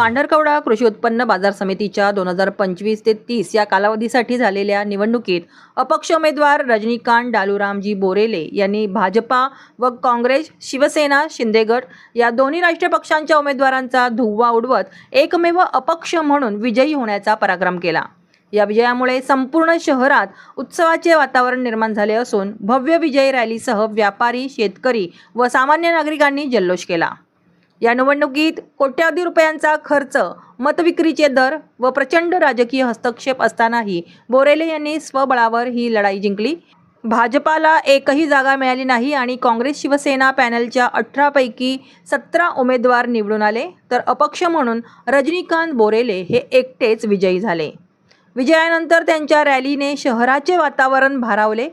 पांढरकवडा कृषी उत्पन्न बाजार समितीच्या दोन हजार पंचवीस ते तीस या कालावधीसाठी झालेल्या निवडणुकीत अपक्ष उमेदवार रजनीकांत डालूरामजी बोरेले यांनी भाजपा व काँग्रेस शिवसेना शिंदेगड या दोन्ही राष्ट्रीय पक्षांच्या उमेदवारांचा धुव्वा उडवत एकमेव अपक्ष म्हणून विजयी होण्याचा पराक्रम केला. या विजयामुळे संपूर्ण शहरात उत्सवाचे वातावरण निर्माण झाले असून भव्य विजयी रॅलीसह व्यापारी शेतकरी व सामान्य नागरिकांनी जल्लोष केला. या निवडणुकीत कोट्यावधी रुपयांचा खर्च मतविक्रीचे दर व प्रचंड राजकीय हस्तक्षेप असतानाही बोरेले यांनी स्वबळावर ही लढाई जिंकली. भाजपाला एकही जागा मिळाली नाही आणि काँग्रेस शिवसेना पॅनलच्या अठरापैकी सतरा उमेदवार निवडून आले तर अपक्ष म्हणून रजनीकांत बोरेले हे एकटेच विजयी झाले. विजयानंतर त्यांच्या रॅलीने शहराचे वातावरण भारावले.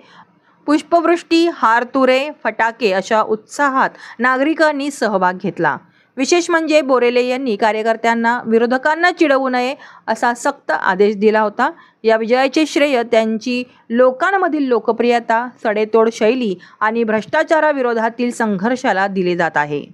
पुष्पवृष्टी हारतुरे फटाके अशा उत्साहात नागरिकांनी सहभाग घेतला. विशेष म्हणजे बोरेले यांनी कार्यकर्त्यांना विरोधकांना चिडवू नये असा सक्त आदेश दिला होता. या विजयाचे श्रेय त्यांची लोकांमधील लोकप्रियता सडेतोड शैली आणि भ्रष्टाचाराविरोधातील संघर्षाला दिले जात आहे.